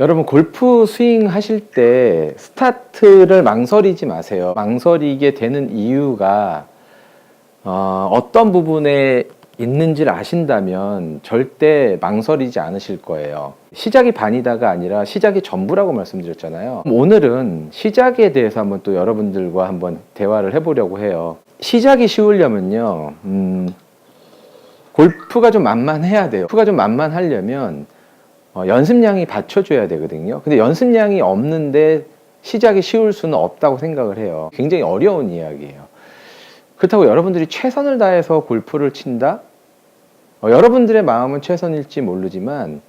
여러분 골프 스윙 하실 때 스타트를 망설이지 마세요. 망설이게 되는 이유가 어, 어떤 부분에 있는지를 아신다면 절대 망설이지 않으실 거예요. 시작이 반이다가 아니라 시작이 전부라고 말씀드렸잖아요. 오늘은 시작에 대해서 한번 또 여러분들과 한번 대화를 해보려고 해요. 시작이 쉬우려면요, 음, 골프가 좀 만만해야 돼요. 골프가 좀 만만하려면 어, 연습량이 받쳐줘야 되거든요. 근데 연습량이 없는데 시작이 쉬울 수는 없다고 생각을 해요. 굉장히 어려운 이야기예요. 그렇다고 여러분들이 최선을 다해서 골프를 친다? 어, 여러분들의 마음은 최선일지 모르지만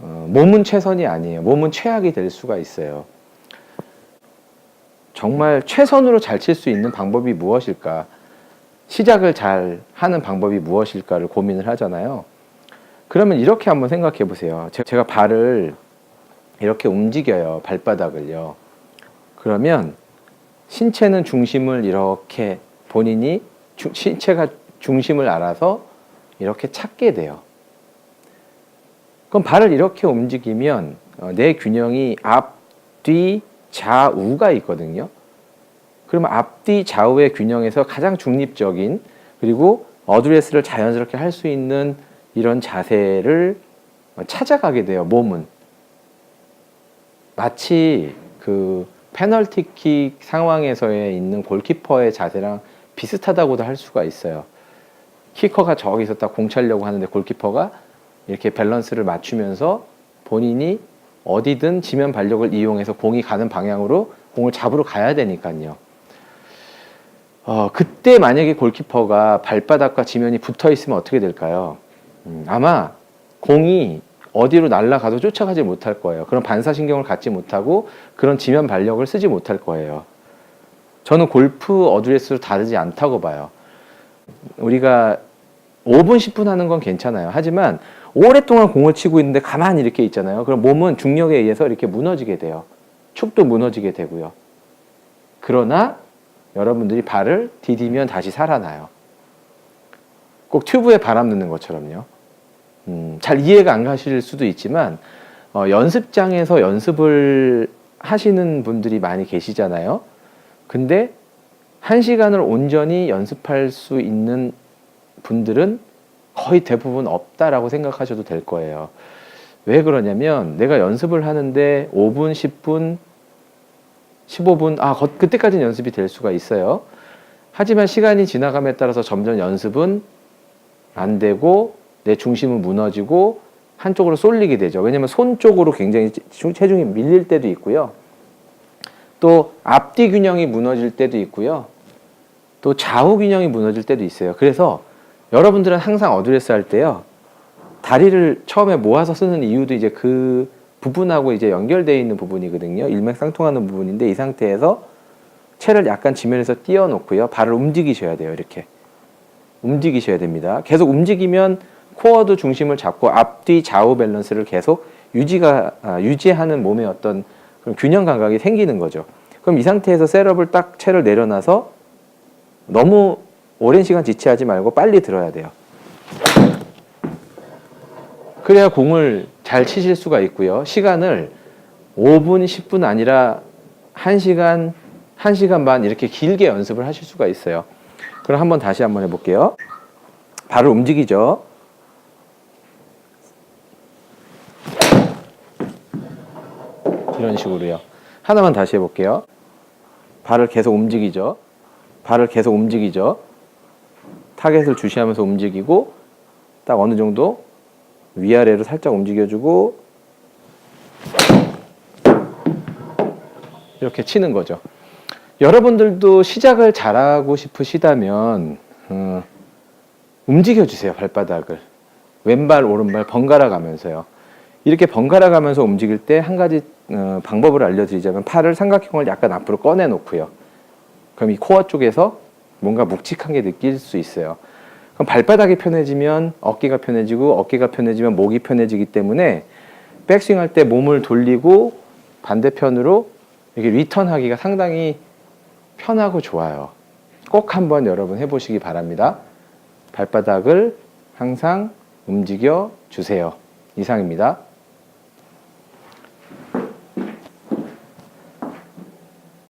어, 몸은 최선이 아니에요. 몸은 최악이 될 수가 있어요. 정말 최선으로 잘 칠 수 있는 방법이 무엇일까? 시작을 잘 하는 방법이 무엇일까를 고민을 하잖아요. 그러면 이렇게 한번 생각해 보세요. 제- 제가 발을 이렇게 움직여요. 발바닥을요. 그러면 신체는 중심을 이렇게 본인이 주- 신체가 중심을 알아서 이렇게 찾게 돼요. 그럼 발을 이렇게 움직이면 어, 내 균형이 앞, 뒤, 좌우가 있거든요. 그러면 앞뒤 좌우의 균형에서 가장 중립적인 그리고 어드레스를 자연스럽게 할 수 있는 이런 자세를 찾아가게 돼요. 몸은 마치 그 페널티킥 상황에서의 있는 골키퍼의 자세랑 비슷하다고도 할 수가 있어요. 키커가 저기서 딱 공 차려고 하는데 골키퍼가 이렇게 밸런스를 맞추면서 본인이 어디든 지면 발력을 이용해서 공이 가는 방향으로 공을 잡으러 가야 되니까요. 어, 그때 만약에 골키퍼가 발바닥과 지면이 붙어 있으면 어떻게 될까요? 음, 아마 공이 어디로 날아가도 쫓아가지 못할 거예요. 그런 반사신경을 갖지 못하고 그런 지면 발력을 쓰지 못할 거예요. 저는 골프 어드레스로 다르지 않다고 봐요. 우리가 5분, 10분 하는 건 괜찮아요. 하지만 오랫동안 공을 치고 있는데 가만히 이렇게 있잖아요. 그럼 몸은 중력에 의해서 이렇게 무너지게 돼요. 축도 무너지게 되고요. 그러나 여러분들이 발을 디디면 다시 살아나요. 꼭 튜브에 바람 넣는 것처럼요. 음, 잘 이해가 안 가실 수도 있지만 어, 연습장에서 연습을 하시는 분들이 많이 계시잖아요. 근데 한 시간을 온전히 연습할 수 있는 분들은 거의 대부분 없다라고 생각하셔도 될 거예요. 왜 그러냐면 내가 연습을 하는데 5분, 10분, 15분, 아, 거- 그때까지는 연습이 될 수가 있어요. 하지만 시간이 지나감에 따라서 점점 연습은 안 되고 내 중심은 무너지고 한쪽으로 쏠리게 되죠. 왜냐면 손 쪽으로 굉장히 체- 체중이 밀릴 때도 있고요. 또 앞뒤 균형이 무너질 때도 있고요. 또 좌우 균형이 무너질 때도 있어요. 그래서 여러분들은 항상 어드레스 할 때요. 다리를 처음에 모아서 쓰는 이유도 이제 그 부분하고 이제 연결되어 있는 부분이거든요. 일맥상통하는 부분인데 이 상태에서 채를 약간 지면에서 띄워놓고요. 발을 움직이셔야 돼요. 이렇게 움직이셔야 됩니다. 계속 움직이면 코어도 중심을 잡고 앞뒤 좌우 밸런스를 계속 유지가 아, 유지하는 몸의 어떤 균형 감각이 생기는 거죠. 그럼 이 상태에서 셋업을 딱 채를 내려놔서 너무 오랜 시간 지체하지 말고 빨리 들어야 돼요. 그래야 공을 잘 치실 수가 있고요. 시간을 5분, 10분 아니라 1시간, 1시간 반 이렇게 길게 연습을 하실 수가 있어요. 그럼 한번 다시 한번 해볼게요. 발을 움직이죠. 이런 식으로요. 하나만 다시 해볼게요. 발을 계속 움직이죠. 발을 계속 움직이죠. 타겟을 주시하면서 움직이고 딱 어느 정도 위아래로 살짝 움직여주고 이렇게 치는 거죠. 여러분들도 시작을 잘하고 싶으시다면 어, 움직여주세요 발바닥을 왼발 오른발 번갈아 가면서요. 이렇게 번갈아 가면서 움직일 때 한 가지 어, 방법을 알려드리자면 팔을 삼각형을 약간 앞으로 꺼내 놓고요. 그럼 이 코어 쪽에서 뭔가 묵직한 게 느낄 수 있어요. 그럼 발바닥이 편해지면 어깨가 편해지고 어깨가 편해지면 목이 편해지기 때문에 백스윙 할 때 몸을 돌리고 반대편으로 이렇게 리턴하기가 상당히 편하고 좋아요. 꼭 한번 여러분 해보시기 바랍니다. 발바닥을 항상 움직여 주세요. 이상입니다.